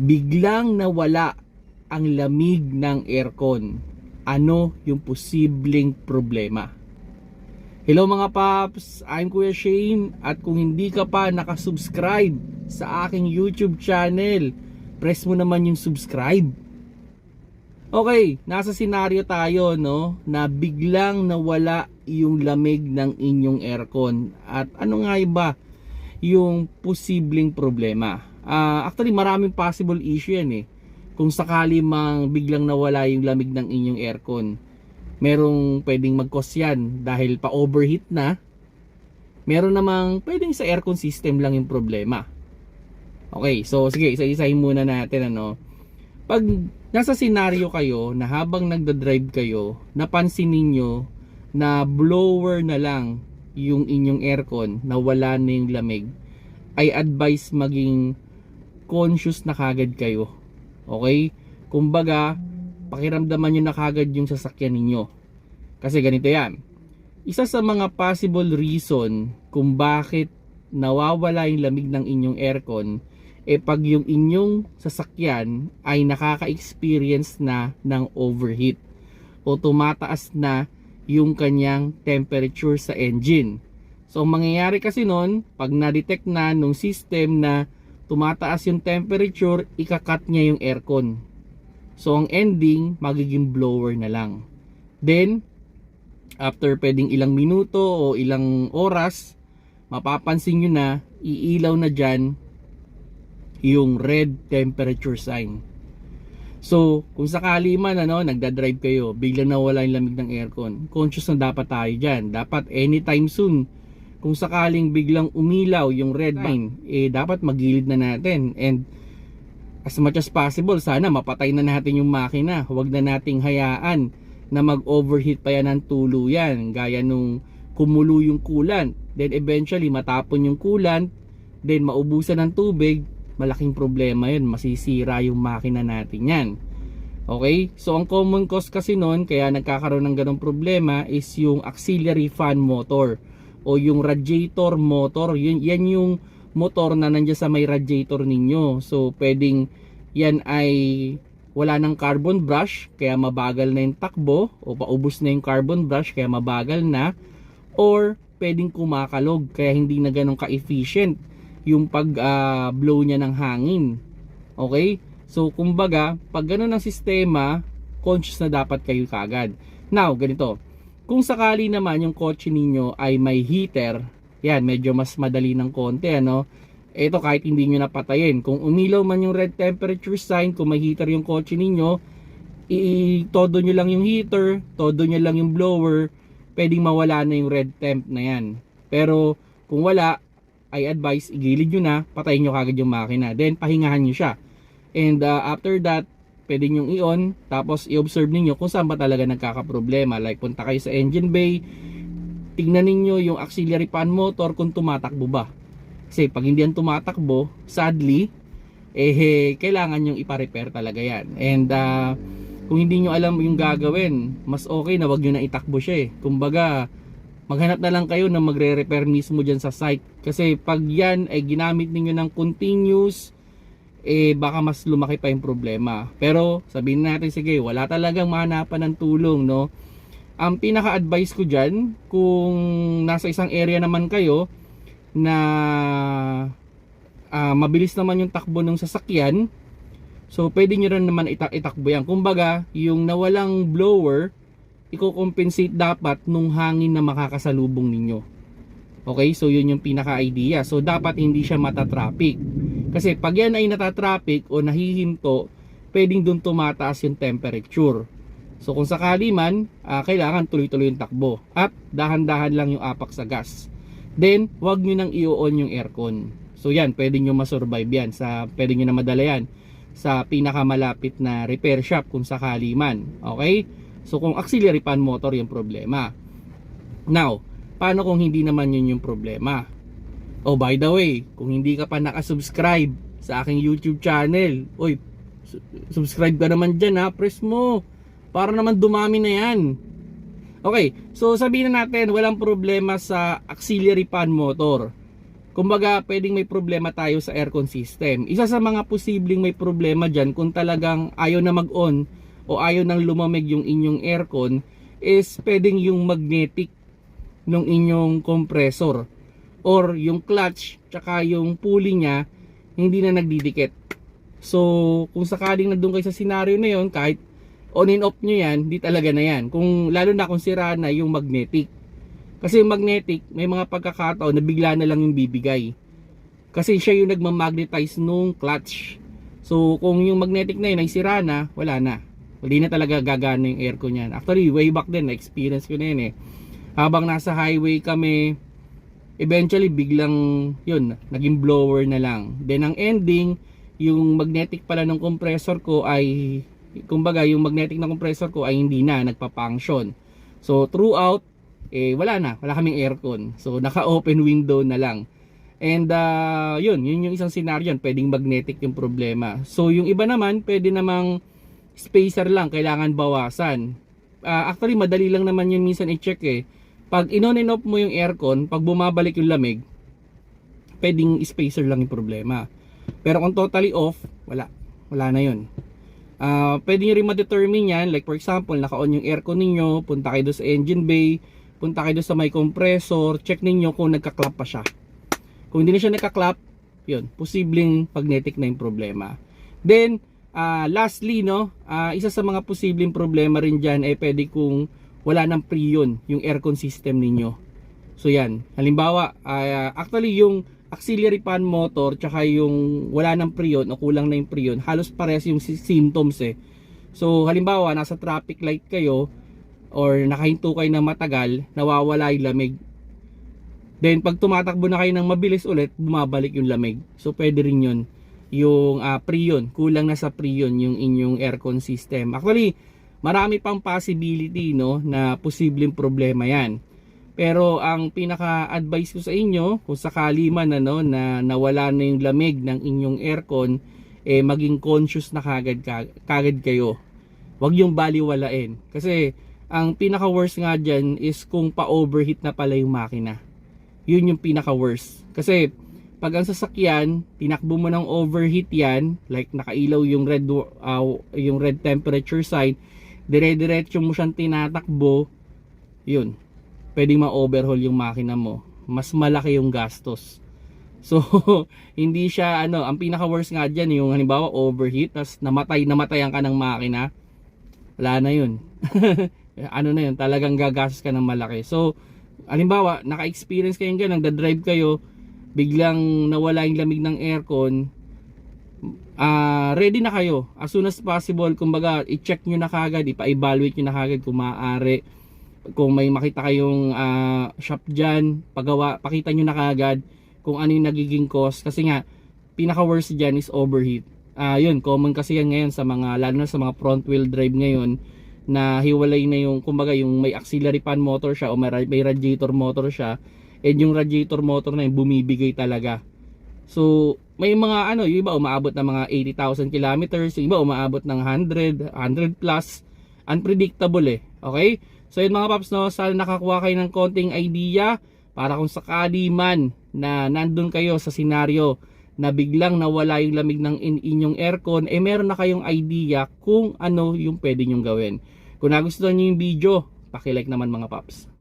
biglang nawala ang lamig ng aircon. Ano yung posibleng problema? Hello mga paps, I'm Kuya Shane at kung hindi ka pa nakasubscribe sa aking YouTube channel, press mo naman yung subscribe. Okay, nasa senaryo tayo no na biglang nawala yung lamig ng inyong aircon at ano nga ba yung posibleng problema. Ah, actually maraming possible issue yan eh. Kung sakali mang biglang nawala yung lamig ng inyong aircon, merong pwedeng mag-cause yan dahil pa-overheat na. Meron namang pwedeng sa aircon system lang yung problema. Okay, so sige, isa-isahin muna natin ano. Pag nasa senaryo kayo na habang nagda-drive kayo, napansin ninyo na blower na lang yung inyong aircon na wala na yung lamig, ay advice maging conscious na kagad kayo. Okay? Kumbaga, pakiramdaman nyo na kagad yung sasakyan ninyo. Kasi ganito yan. Isa sa mga possible reason kung bakit nawawala yung lamig ng inyong aircon eh pag yung inyong sasakyan ay nakaka-experience na ng overheat o tumataas na yung kanyang temperature sa engine. So ang mangyayari kasi nun, pag na-detect na nung system na tumataas yung temperature, ikakat niya yung aircon. So ang ending, magiging blower na lang. Then, after pwedeng ilang minuto o ilang oras, mapapansin nyo na, iilaw na dyan yung red temperature sign. So, kung sakali man ano, nagda-drive kayo, biglang nawala yung lamig ng aircon, conscious na dapat tayo dyan. Dapat anytime soon, kung sakaling biglang umilaw yung red line, eh dapat magilid na natin. And as much as possible, sana mapatay na natin yung makina. Huwag na nating hayaan na mag-overheat pa yan ng tuluyan. Gaya nung kumulo yung coolant. Then eventually matapon yung coolant. Then maubusan ng tubig. Malaking problema yun. Masisira yung makina natin yan. Okay? So ang common cause kasi nun, kaya nagkakaroon ng ganong problema is yung auxiliary fan motor o yung radiator motor. Yun, yan yung motor na nandiyan sa may radiator ninyo. So pwedeng yan ay wala ng carbon brush kaya mabagal na yung takbo o paubos na yung carbon brush kaya mabagal na or pwedeng kumakalog kaya hindi na ganun ka-efficient yung pag ah, blow niya ng hangin. Okay? So kumbaga, pag ganun ang sistema, conscious na dapat kayo kagad. Now, ganito. Kung sakali naman yung kotse ninyo ay may heater, yan, medyo mas madali ng konti, ano? Ito kahit hindi nyo napatayin. Kung umilaw man yung red temperature sign, kung may heater yung kotse ninyo, i-todo nyo lang yung heater, todo nyo lang yung blower, pwedeng mawala na yung red temp na yan. Pero kung wala, I advise igilid nyo na, patayin nyo kagad yung makina. Then pahingahan nyo siya. And uh, after that, pwede nyo i-on, tapos i-observe ninyo kung saan ba talaga nagkakaproblema. Like punta kayo sa engine bay, tignan ninyo yung auxiliary fan motor kung tumatakbo ba. Kasi pag hindi yan tumatakbo, sadly, eh kailangan yung ipa-repair talaga yan. And uh, kung hindi nyo alam yung gagawin, mas okay na wag nyo na itakbo siya eh. Kumbaga, maghanap na lang kayo na magre-repair mismo dyan sa site. Kasi pag yan ay ginamit ninyo ng continuous, eh baka mas lumaki pa yung problema. Pero sabihin natin, sige, wala talagang mahanapan ng tulong, no? Ang pinaka-advice ko dyan, kung nasa isang area naman kayo, na ah, mabilis naman yung takbo ng sasakyan, so pwede nyo rin naman ita- itakbo yan. Kumbaga, yung nawalang blower, i-compensate dapat nung hangin na makakasalubong ninyo. Okay, so yun yung pinaka-idea. So dapat hindi siya matatraffic. Kasi pag yan ay natatraffic o nahihinto, pwedeng dun tumataas yung temperature. So kung sakali man, ah, kailangan tuloy-tuloy yung takbo. At dahan-dahan lang yung apak sa gas. Then, wag nyo nang i-on yung aircon. So yan, pwede nyo masurvive yan. Sa, pwede nyo na madala yan sa pinakamalapit na repair shop kung sakali man. Okay? So kung auxiliary fan motor yung problema. Now, paano kung hindi naman yun yung problema? Oh, by the way, kung hindi ka pa nakasubscribe sa aking YouTube channel, oy, su- subscribe ka naman dyan ha, press mo. Para naman dumami na yan. Okay, so sabihin na natin, walang problema sa auxiliary fan motor. kumbaga pwedeng may problema tayo sa aircon system. Isa sa mga posibleng may problema dyan kung talagang ayaw na mag-on o ayaw nang lumamig yung inyong aircon is pwedeng yung magnetic ng inyong compressor or yung clutch tsaka yung pulley niya hindi na nagdidikit. So, kung sakaling nandun kayo sa scenario na yon kahit on and off nyo yan, di talaga na yan. Kung, lalo na kung sira na yung magnetic. Kasi yung magnetic, may mga pagkakataon na bigla na lang yung bibigay. Kasi siya yung nagmamagnetize nung clutch. So, kung yung magnetic na yun ay sira na, wala na. Hindi na talaga gagana yung aircon yan. Actually, way back then, na-experience ko na yun eh. Habang nasa highway kami, eventually biglang yun, naging blower na lang. Then ang ending, yung magnetic pala ng compressor ko ay kumbaga yung magnetic ng compressor ko ay hindi na nagpa-function. So throughout eh wala na, wala kaming aircon. So naka-open window na lang. And uh, yun, yun yung isang scenario, pwedeng magnetic yung problema. So yung iba naman, pwede namang spacer lang, kailangan bawasan. Uh, actually, madali lang naman yun minsan i-check eh. Pag in-on and off mo yung aircon, pag bumabalik yung lamig, pwedeng spacer lang yung problema. Pero kung totally off, wala. Wala na yun. Uh, pwede nyo rin ma-determine yan. Like for example, naka-on yung aircon ninyo, punta kayo sa engine bay, punta kayo sa may compressor, check ninyo kung nagka-clap pa siya. Kung hindi na siya nagka-clap, yun, posibleng magnetic na yung problema. Then, uh, lastly, no, uh, isa sa mga posibleng problema rin dyan ay pwede kung wala ng preon yung aircon system ninyo. So yan, halimbawa, uh, actually yung auxiliary fan motor tsaka yung wala ng preon o kulang na yung preon, halos parehas yung sy- symptoms eh. So halimbawa, nasa traffic light kayo or nakahinto kayo ng matagal, nawawala yung lamig. Then pag tumatakbo na kayo ng mabilis ulit, bumabalik yung lamig. So pwede rin yun yung uh, preon, kulang na sa preon yung inyong aircon system. Actually, marami pang possibility no na posibleng problema yan. Pero ang pinaka-advice ko sa inyo, kung sakali man ano, na nawala na yung lamig ng inyong aircon, eh maging conscious na kagad, kagad kayo. Huwag yung baliwalain. Kasi ang pinaka-worst nga dyan is kung pa-overheat na pala yung makina. Yun yung pinaka-worst. Kasi pag ang sasakyan, tinakbo mo ng overheat yan, like nakailaw yung red, uh, yung red temperature sign, dire-diretso mo siyang tinatakbo, yun, pwedeng ma-overhaul yung makina mo. Mas malaki yung gastos. So, hindi siya, ano, ang pinaka-worst nga dyan, yung halimbawa overheat, tas namatay, namatayan ka ng makina, wala na yun. ano na yun, talagang gagastos ka ng malaki. So, halimbawa, naka-experience kayo ganun, nagda-drive kayo, biglang nawala yung lamig ng aircon, uh, ready na kayo. As soon as possible, kumbaga, i-check nyo na kagad, ipa-evaluate nyo na kagad kung maaari. Kung may makita kayong uh, shop dyan, pagawa, pakita nyo na kagad kung ano yung nagiging cause. Kasi nga, pinaka-worst dyan is overheat. Uh, yun, common kasi yan ngayon sa mga, lalo na sa mga front wheel drive ngayon, na hiwalay na yung, kumbaga, yung may auxiliary fan motor siya o may, may radiator motor siya, and yung radiator motor na yun bumibigay talaga so may mga ano yung iba umaabot ng mga 80,000 kilometers yung iba umaabot ng 100 100 plus. Unpredictable eh okay? So yun mga paps no sana nakakuha kayo ng konting idea para kung sakali man na nandun kayo sa senaryo na biglang nawala yung lamig ng in inyong aircon eh meron na kayong idea kung ano yung pwede nyong gawin. Kung nagustuhan nyo yung video pakilike naman mga paps